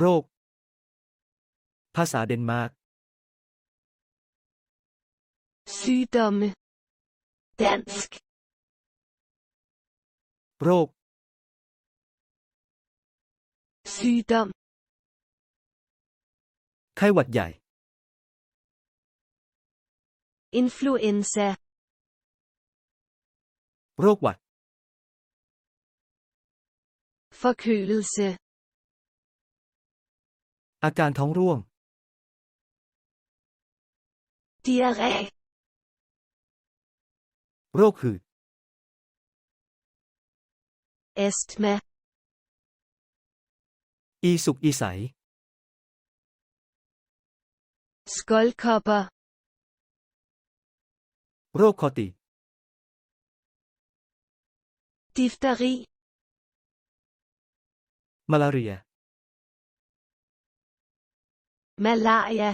โรค ภาษาเดนมาร์ก Sygdomme. Dansk. โรค Sygdom. ไข้หวัดใหญ่ Influenza. โรคหวัด Forkølelse. อาการท้องร่วง Diarré. โรคหืด Astma. อีสุกอีใส Skoldkopper. โรคคอติด Difteri. มาลาเรีย Malaria.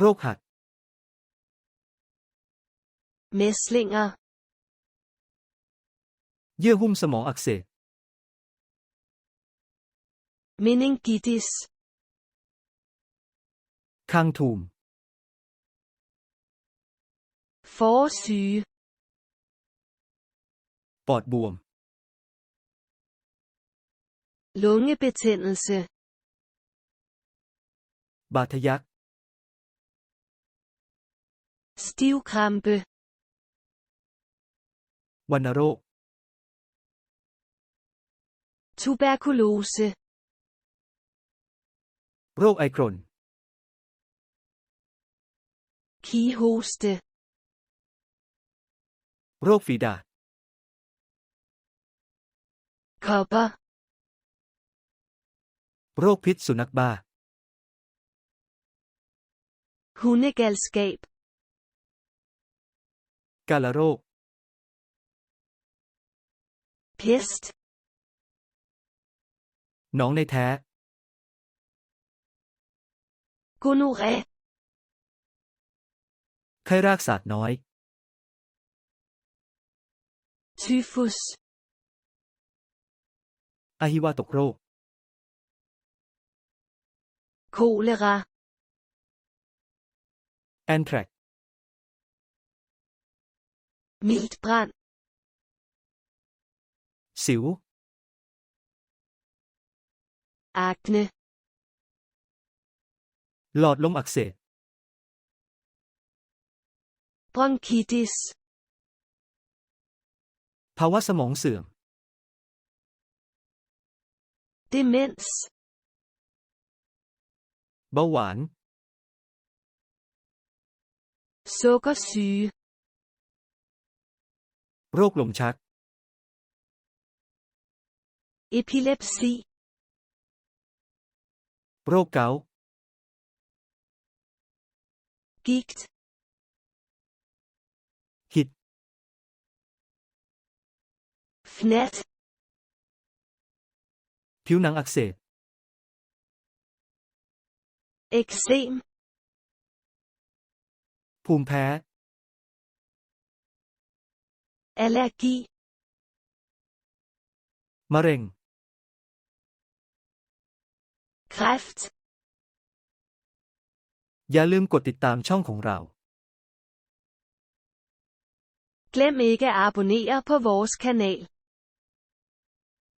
โรคหัด Mæslinger. เยื่อหุ้มสมองอักเสบ Meningitis. คางทูม Forsyge. ปอดบวม Lungebetændelse. บาดทะยัก Stivkrampe. วัณโรค Tuberkulose. โรคไอกรน Kihoste. โรคฝีดาษ Kopper. โรคพิษสุนัขบ้า Hundegalskab. กาลาโรค Pest. หนองในแท้ Gonoré. ไข้รากศาสตร์น้อย Tyfus. อหิวาตกโรค Kolera. แอนแทรก Miltbrand. สิว Akne. หลอดลมอักเสบ Bronchitis. ภาวะสมองเสื่อม Demens. เบาหวาน Sukkersyge. โรคลมชัก Epilepsi. โรคเกาต์ Gigt. หิด Fnat. ผิวหนังอักเสบ Eksem. ภูมิแพ้ Allergi. มะเร็ง Kræft. อย่าลืมกดติดตามช่องของเรา Glem ikke at abonnere på vores kanal.